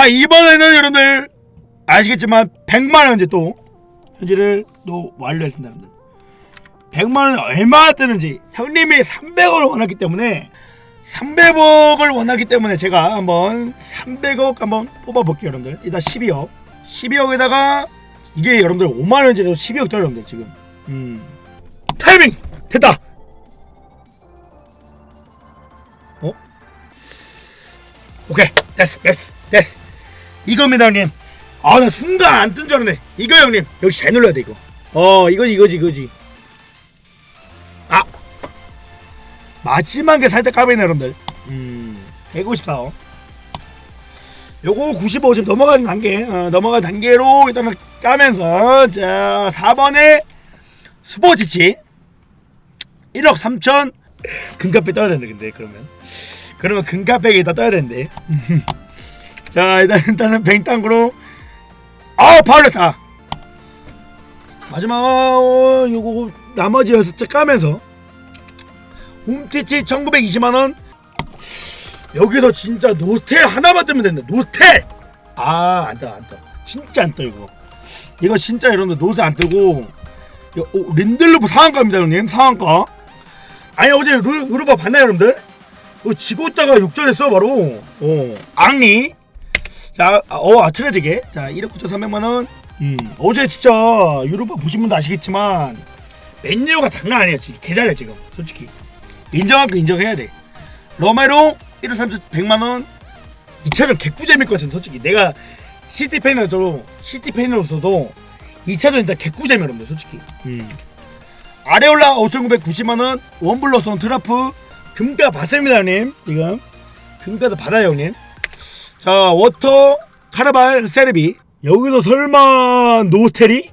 자 이번에는 여러분들 아시겠지만 100만원 이제 또 현질을 또 완료했습니다 여러분들. 100만원 얼마나 뜨는지 형님이 300억을 원했기 때문에 300억을 원하기 때문에 제가 한번 300억 한번 뽑아볼게요 여러분들. 일단 12억. 12억에다가 이게 여러분들 5만원짜리 12억 더 여러분들 지금. 음. 타이밍! 됐다! 어? 오케이. 됐어 됐어 됐어 이겁니다 형님. 아 나 순간 안 뜬 줄 알았네. 이거 형님. 역시 잘 눌러야 돼 이거. 어 이거 이거지 이거지. 아. 마지막에 살짝 까베네 여러분들. 음 154원 요거 95 지금 넘어가는 단계 어, 넘어가는 단계로 일단은 까면서 자 4번에 스포티치. 1억 3천. 금카페 떠야 되는데 근데 그러면. 그러면 금카페에다 떠야 되는데 자 일단 일단은 뱅땅으로. 아 파울레타 마지막 어, 요거 나머지 여섯 개 까면서. 홈티치 1920만원. 여기서 진짜 노스텔 하나만 뜨면 된다. 노스텔! 아 안떠 안떠. 진짜 안떠 이거. 이거 진짜 여러분들 노스 안 뜨고. 이거, 오, 린들루프 상한가입니다 형님. 상한가? 아니 어제 루, 루바 봤나요 여러분들? 이거 지고 있다가 육전했어 바로. 어 앙리 자어 아트레지게. 자 1억 9,300만원. 음 어제 진짜 유로파 보신 분도 아시겠지만 맨유가 장난 아니야 지금 개잘해 지금 솔직히. 인정할 거 인정해야 돼. 로메로 1억 3,100만원. 2차전 개꿀잼일 것 같은 솔직히. 내가 시티 팬으로서도 시티 팬으로서도 2차전 일단 개꿀잼이 여러분들 솔직히. 음. 아레올라 5,990만원. 원블러선 트라프. 금가 받습니다 형님 지금. 금가도 받아요 형님 자 워터 카라발 세르비. 여기서 설마 노스테리?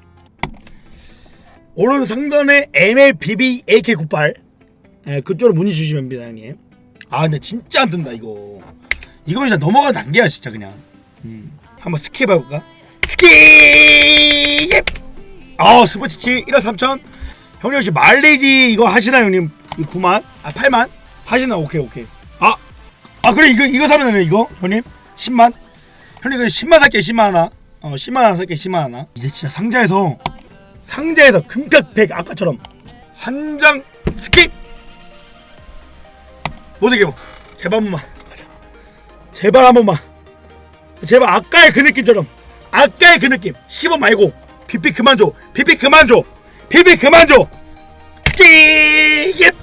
오른 상단에 MLBB AK98 예, 그쪽으로 문의 주시면 됩니다 형님. 아 근데 진짜 안 뜬다 이거. 이건 진짜 넘어가는 단계야 진짜 그냥. 음. 한번 스킵 해볼까? 스킵! 아 스포츠치 1억 3천. 형님 혹시 말레이지 이거 하시나요 형님? 이 9만? 아 8만? 하시나? 오케이 오케이. 아아 그래 이거 이거 사면 되네 이거 형님 10만? 형님 그 10만 살게 10만 하나. 어 10만 하나 살게 10만 하나. 이제 진짜 상자에서 상자에서 금값 100 아까처럼 한 장 스킵! 못이게 뭐 제발 한 번만. 가자. 제발 한 번만. 제발 아까의 그 느낌처럼. 아까의 그 느낌. 10원 말고. 피피 그만 줘. 피피 그만 줘. 피피 그만 줘. 스킵!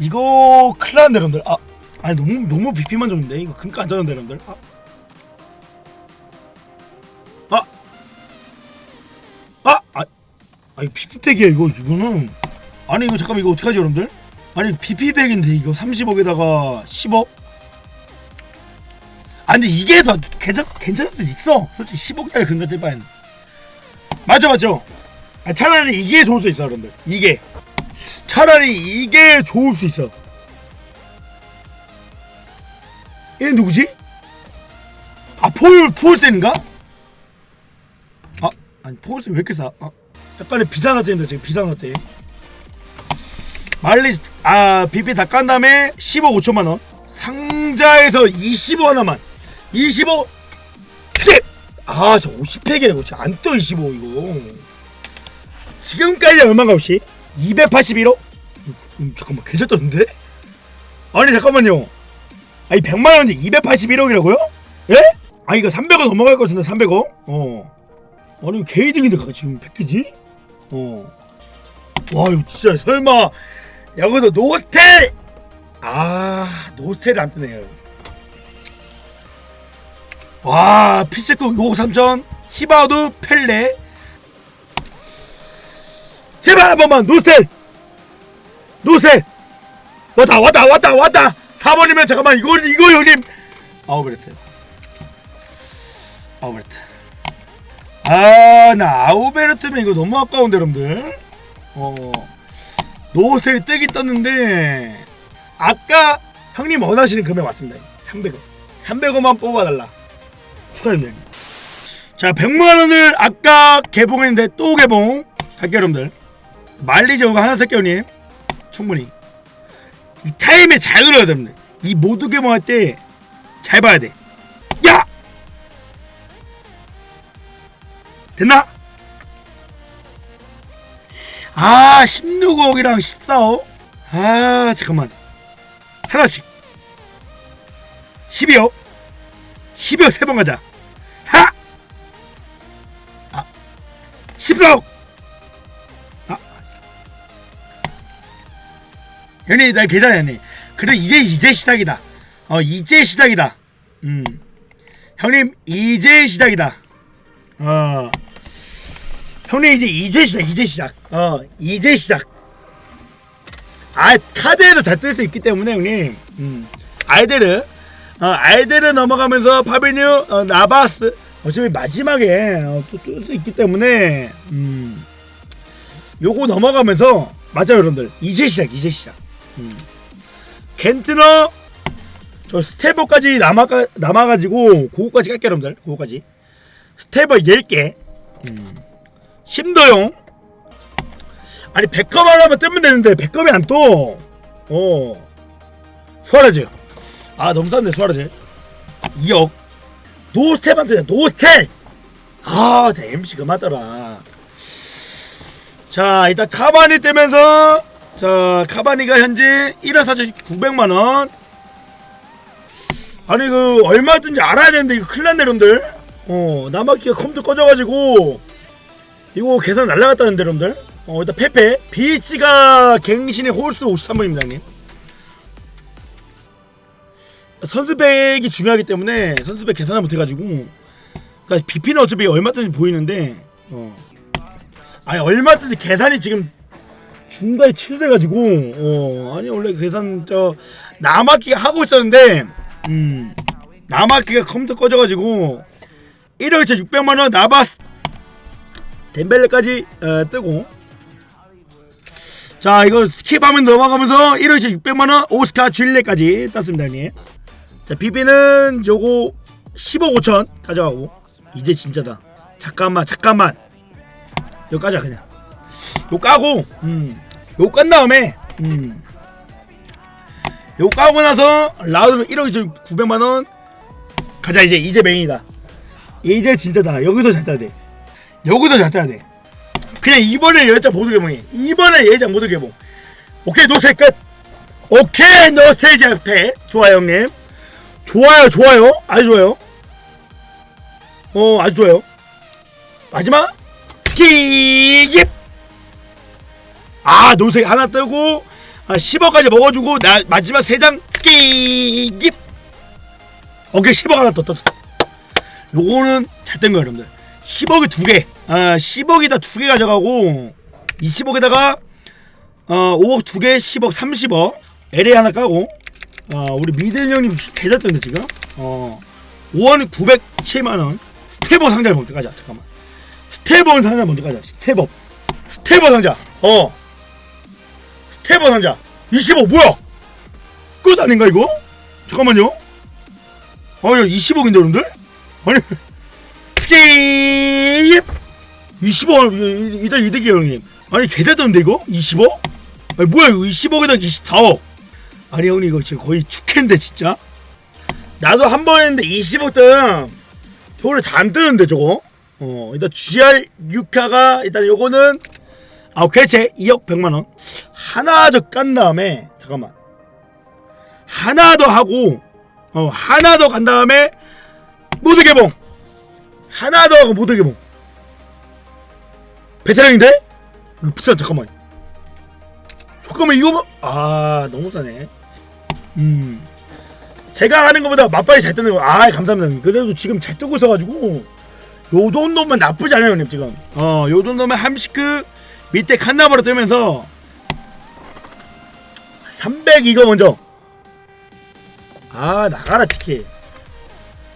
이거 났네 여러분들. 아 아니 너무 너무 비피만 줬는데? 이거 금가 안 줬는데 여러분들? 아. 아. 아. 아. 아니 피피백이야 이거 이거는. 아니 이거 잠깐만 이거 어떡하지 여러분들? 아니 피피백인데 이거 30억에다가 10억? 아 근데 이게 더 괜찮 괜찮을 수도 있어. 솔직히 10억짜리 금가 뜰 바에는 맞죠 맞죠? 아, 차라리 이게 좋을 수 있어 여러분들. 이게. 차라리 이게 좋을 수 있어 얘 누구지? 아, 폴, 폴센인가? 아, 아니, 폴센 왜 이렇게 싸? 아, 약간의 비상사태입니다, 지금 비상사태. 말리, 아, 비비 다깐 다음에 15, 5천만원. 상자에서 25 하나만. 25, 스킵! 아, 저 50팩이야, 이거. 진짜 안 떠, 25, 이거. 지금까지 얼마인가, 혹시? 281억? 음, 잠깐만, 괜찮던데? 아니, 잠깐만요. 아니 100만 원인데 281억이라고요? 예? 아 이거 300원 넘어갈 것 같은데 300원? 어. 아니 개이득인데 가 지금 패키지? 어. 와 이거 진짜 설마 여기도 노스텔! 아 노스텔이 안 뜨네요. 와 피체크 6억 3천 히바우드 펠레 제발 한 번만 노스텔! 노스텔! 왔다 왔다 왔다 왔다 4번이면 잠깐만 이거 이거 형님. 아우베르트 아우베르트 아나 아우베르트면 이거 너무 아까운데 여러분들. 어. 노스텔이 뜨긴 떴는데 아까 형님 원하시는 금액 맞습니다. 300원 300원만 뽑아달라. 축하드립니다 자 100만원을 아까 개봉했는데 또 개봉. 갈게요 여러분들. 이거 하나 살게요 형님. 충분히 이 타임에 잘 눌러야 됩니다. 이 모두 개봉할 때 잘 봐야 돼. 야! 됐나? 아, 16억이랑 14억? 아, 잠깐만. 하나씩. 12억. 12억 세 번 가자. 하! 아, 14억! 형님 나 계산해 형님 그래 이제 이제 시작이다. 어 이제 시작이다. 음. 형님 이제 시작이다. 어. 형님 이제 이제 시작 이제 시작. 어 이제 시작. 아 카드에도 잘 뜰 수 있기 때문에 형님. 음. 알데르. 어 알데르 넘어가면서 파비뉴 어, 나바스. 어차피 마지막에 어, 또뜰 수 있기 때문에 음. 요거 넘어가면서 맞아요 여러분들. 이제 시작 이제 시작 음. 겐트너 저 스테버까지 남아 남아가지고 그거까지 깎게 여러분들. 그거까지. 스테버 10개. 음. 심도용. 아니 백검 하나만 뜨면 되는데 백검이 안떠. 어. 수아레즈 아 너무 싼데 수아레즈 2억. 노스텝한테 노스텝! 아저 MC 그만더라. 자 일단 카바니 뜨면서 자 카바니가 현재 1억 4,900만원. 아니 그 얼마 든지 알아야 되는데 이거 큰일 났네 여러분들. 어 나마키가 컴퓨터 꺼져가지고 이거 계산 날라갔다는데 여러분들. 어 일단 페페. 비치가 갱신의 홀수 53번입니다 형님. 선수백이 중요하기 때문에 선수백 계산을 못해가지고 그러니까 BP는 어차피 얼마든지 보이는데 어. 아니 얼마든지 계산이 지금 중간에 취소돼가지고 어 아니 원래 계산 저 남았기가 하고 있었는데 음 남았기가 컴퓨터 꺼져가지고 1억에 600만 원 나바스 덴벨레까지 어, 뜨고. 자 이거 스킵하면 넘어가면서 1억에 600만 원 오스카 쥘레까지 땄습니다 형님. 자 비비는 요거 15억 5천 가져가고. 이제 진짜다. 잠깐만 잠깐만. 까자 그냥 요 까고 음 요 깐 다음에 음. 요 까고 나서 라우드 1억 900만원. 가자 이제 이제 메인이다. 이제 진짜다. 여기서 잘 따야 돼. 여기서 잘 따야 돼. 그냥 이번에 열장 모두 개봉해. 이번에 예장 모두 개봉. 오케이 노세 끝. 오케이 노스테이지 앞에. 좋아요 형님. 좋아요 좋아요. 아주 좋아요. 어 아주 좋아요. 마지막. 스킵 아 노세 하나 뜨고 아, 10억까지 먹어주고 나 마지막 3장 스킵 오케이 10억 하나 더 떴어. 요거는 잘뜬 거야 여러분들. 10억이 두개. 아 10억이다 두 개 가져가고 20억에다가 어 5억 두개 10억 30억. LA 하나 까고 어 우리 미들 형님 계좌 떴는데 지금. 어 5원 907만원. 스테버 상자를 먼저 가자 잠깐만. 스테버 상자 먼저 가자 스테버. 스테버 상자. 어 스테버 상자 25 뭐야? 끝 아닌가 이거? 잠깐만요. 아 이거 20억인데 여러분들? 아니 스킵! 20억 이다 이득이 형님. 아니 개대던데 이거? 20억 아니 뭐야 이거 20억에다 24억. 아니 형님 이거 지금 거의 축캔데 진짜? 나도 한 번 했는데 20억 등. 저거를 잘안 뜨는데 저거? 어 일단 GR 6화가 일단 요거는 아 개체 2억 100만 원. 하나 더 깐 다음에 잠깐만. 하나 더 하고 어 하나 더 간 다음에 모두 개봉. 하나 더 하고 모두 개봉. 베테랑인데? 이거 비싸 잠깐만. 잠깐만 이거 뭐- 아 너무 싸네. 음. 제가 하는 것보다 맛발이 잘 뜨는 거 아 감사합니다 형님. 그래도 지금 잘 뜨고 있어 가지고 요 정도면 나쁘지 않아요 형님 지금. 어 요 정도면 함시크 밑에 칸나바로 뜨면서 300 이거 먼저. 아 나가라 티켓.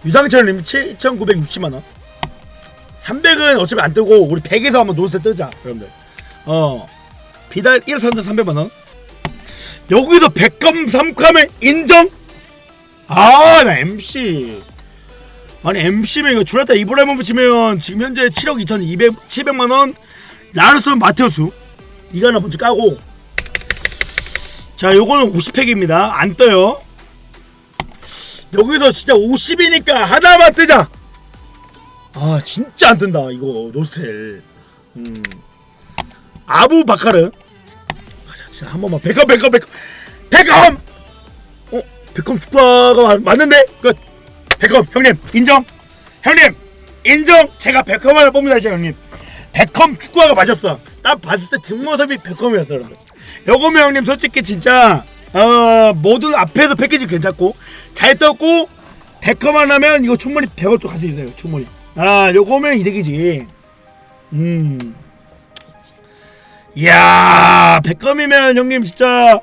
유상철님 7,960만원. 300은 어차피 안 뜨고 우리 100에서 한번 노스 뜨자 여러분들. 어 비달 1 3 300만원. 여기서 100감 3kam을 인정? 아 나 MC 아니 MC면 이거 줄였다. 이브라이모 붙이면 지금 현재 7억 2,200 700만원 라르스 마테우스. 이거 하나 먼저 까고. 자 요거는 50팩입니다. 안 떠요. 여기서 진짜 50이니까 하나만 뜨자. 아 진짜 안 뜬다 이거 노스텔. 음. 아부 바카르. 아, 자, 진짜 한 번만. 베컴 베컴 베컴 베컴 어 베컴 축구가 맞- 맞는데? 끝. 베컴 형님 인정. 형님 인정. 제가 베컴 하나 뽑니다 이제 형님 베컴 축구가 맞았어. 딱 봤을 때 베컴이었어 여러분. 요거면 형님 솔직히 진짜 어 모든 앞에서 패키지 괜찮고 잘 떴고 베컴만 하면 이거 충분히 100원 또갈수 있어요 충분히. 아 요거면 이득이지. 음. 이야 베컴이면 형님 진짜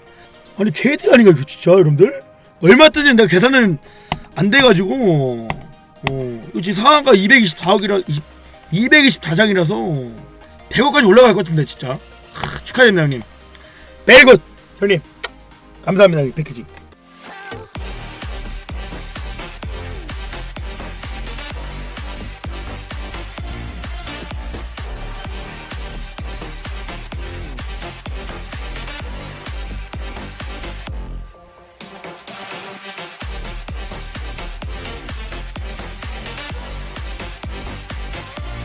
아니 KD 아닌가 이거 진짜 여러분들? 얼마 뜨는지 내가 계산은 안 돼가지고. 어 이거 지금 상한가 224억이라 224장이라서 100억까지 올라갈 것 같은데 진짜. 하, 축하드립니다 형님. 베리굿 형님 감사합니다 이 패키지